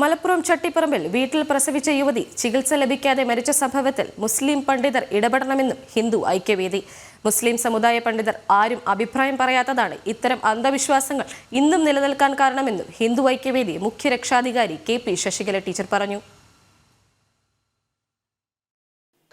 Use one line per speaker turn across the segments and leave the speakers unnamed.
മലപ്പുറം ചട്ടിപ്പറമ്പിൽ വീട്ടിൽ പ്രസവിച്ച യുവതി ചികിത്സ ലഭിക്കാതെ മരിച്ച സംഭവത്തിൽ മുസ്ലിം പണ്ഡിതർ ഇടപെടണമെന്നും ഹിന്ദു ഐക്യവേദി. മുസ്ലിം സമുദായ പണ്ഡിതർ ആരും അഭിപ്രായം പറയാത്തതാണ് ഇത്തരം അന്ധവിശ്വാസങ്ങൾ ഇന്നും നിലനിൽക്കാൻ കാരണമെന്നും ഹിന്ദു ഐക്യവേദി മുഖ്യ രക്ഷാധികാരി കെ പി ശശികല ടീച്ചർ പറഞ്ഞു.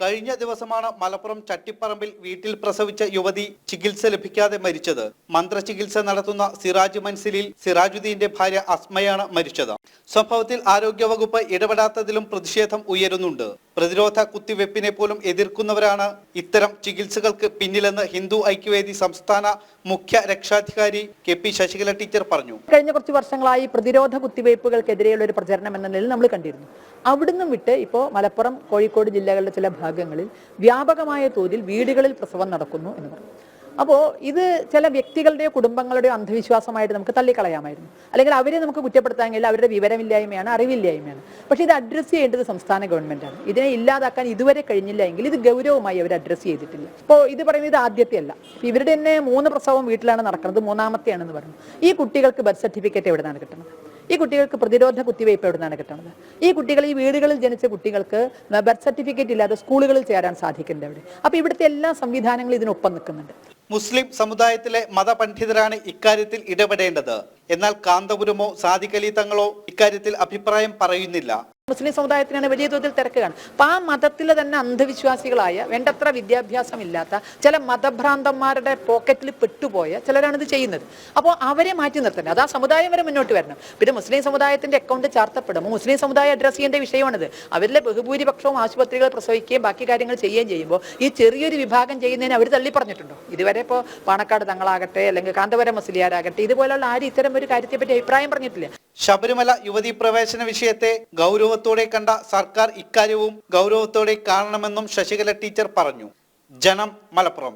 കഴിഞ്ഞ ദിവസമാണ് മലപ്പുറം ചട്ടിപ്പറമ്പിൽ വീട്ടിൽ പ്രസവിച്ച യുവതി ചികിത്സ ലഭിക്കാതെ മരിച്ചത്. മന്ത്രചികിത്സ നടത്തുന്ന സിറാജ് മൻസിലിൽ സിറാജുദ്ദീന്റെ ഭാര്യ അസ്മയാണ് മരിച്ചത്. സംഭവത്തിൽ ആരോഗ്യവകുപ്പ് ഇടപെടാത്തതിലും പ്രതിഷേധം ഉയരുന്നുണ്ട്. പ്രതിരോധ കുത്തിവെപ്പിനെ പോലും എതിർക്കുന്നവരാണ്. ഇത്തരം ചികിത്സകൾക്ക് പിന്നിലെന്ന് ഹിന്ദു ഐക്യവേദി സംസ്ഥാന മുഖ്യ രക്ഷാധികാരി കെ പി ശശികല ടീച്ചർ പറഞ്ഞു.
കഴിഞ്ഞ കുറച്ച് വർഷങ്ങളായി പ്രതിരോധ കുത്തിവയ്പ്പുകൾക്കെതിരെയുള്ള ഒരു പ്രചരണം എന്ന നിലയിൽ നമ്മൾ കണ്ടിരുന്നു. അവിടുന്ന് വിട്ട് ഇപ്പോൾ മലപ്പുറം കോഴിക്കോട് ജില്ലകളിലെ ചില ഭാഗങ്ങളിൽ വ്യാപകമായ തോതിൽ വീടുകളിൽ പ്രസവം നടക്കുന്നു എന്ന് പറഞ്ഞു. അപ്പോൾ ഇത് ചില വ്യക്തികളുടെയോ കുടുംബങ്ങളുടെയോ അന്ധവിശ്വാസമായിട്ട് നമുക്ക് തള്ളിക്കളയാമായിരുന്നു. അല്ലെങ്കിൽ അവരെ നമുക്ക് കുറ്റപ്പെടുത്താൻ കഴിയില്ല അവരുടെ വിവരമില്ലായ്മയാണ് അറിവില്ലായ്മയാണ്. പക്ഷേ ഇത് അഡ്രസ്സ് ചെയ്യേണ്ടത് സംസ്ഥാന ഗവൺമെന്റാണ് ഇതിനെ ഇല്ലാതാക്കാൻ ഇതുവരെ കഴിഞ്ഞില്ല എങ്കിൽ ഇത് ഗൗരവമായി അവർ അഡ്രസ്സ് ചെയ്തിട്ടില്ല. അപ്പോൾ ഇത് പറയുന്നത് ഇത് ആദ്യത്തെ അല്ല. ഇവരുടെ തന്നെ മൂന്ന് പ്രസവം വീട്ടിലാണ് നടക്കുന്നത് മൂന്നാമത്തെയാണെന്ന് പറഞ്ഞു. ഈ കുട്ടികൾക്ക് ബർത്ത് സർട്ടിഫിക്കറ്റ് എവിടെ നിന്നാണ് കിട്ടുന്നത് ഈ കുട്ടികൾക്ക് പ്രതിരോധ കുത്തിവയ്പ് നിന്നാണ് കിട്ടുന്നത് ഈ കുട്ടികൾ ഈ വീടുകളിൽ ജനിച്ച കുട്ടികൾക്ക് ബർത്ത് സർട്ടിഫിക്കറ്റ് ഇല്ലാതെ സ്കൂളുകളിൽ ചേരാൻ സാധിക്കുന്നുണ്ട് അവിടെ. അപ്പോൾ ഇവിടുത്തെ എല്ലാ സംവിധാനങ്ങളും ഇതിനൊപ്പം നിൽക്കുന്നുണ്ട്.
മുസ്ലിം സമുദായത്തിലെ മതപണ്ഡിതരാണ് ഇക്കാര്യത്തിൽ ഇടപെടേണ്ടത്. എന്നാൽ കാന്തപുരമോ സാദിഖലി തങ്ങളോ ഇക്കാര്യത്തിൽ അഭിപ്രായം പറയുന്നില്ല.
മുസ്ലിം സമുദായത്തിനാണ് വലിയ തോതിൽ തിരക്ക് കാണും അപ്പം ആ മതത്തിലെ തന്നെ അന്ധവിശ്വാസികളായ വേണ്ടത്ര വിദ്യാഭ്യാസമില്ലാത്ത ചില മതഭ്രാന്തന്മാരുടെ പോക്കറ്റിൽ പെട്ടുപോയ ചിലരാണ് ഇത് ചെയ്യുന്നത്. അപ്പോൾ അവരെ മാറ്റി നിർത്തണം അത് ആ സമുദായം വരെ മുന്നോട്ട് വരണം. പിന്നെ മുസ്ലിം സമുദായത്തിന്റെ അക്കൗണ്ട് ചാർത്തപ്പെടും. മുസ്ലിം സമുദായം അഡ്രസ് ചെയ്യേണ്ട വിഷയമാണിത്. അവരിലെ ബഹുഭൂരിപക്ഷവും ആശുപത്രികൾ പ്രസവിക്കുകയും ബാക്കി കാര്യങ്ങൾ ചെയ്യുകയും ചെയ്യുമ്പോൾ ഈ ചെറിയൊരു വിഭാഗം ചെയ്യുന്നതിന് അവർ തള്ളി പറഞ്ഞിട്ടുണ്ടോ? ഇതുവരെ ഇപ്പോൾ പാണക്കാട് തങ്ങളാകട്ടെ അല്ലെങ്കിൽ കാന്തപുരം മുസ്ലിയാരാകട്ടെ ഇതുപോലുള്ള ആരും ഇത്തരം ഒരു കാര്യത്തെപ്പറ്റി അഭിപ്രായം പറഞ്ഞിട്ടില്ല.
ശബരിമല യുവതി പ്രവേശന വിഷയത്തെ ഗൗരവത്തോടെ കണ്ട സർക്കാർ ഇക്കാര്യവും ഗൗരവത്തോടെ കാണണമെന്നും ശശികല ടീച്ചർ പറഞ്ഞു. ജനം മലപ്പുറം.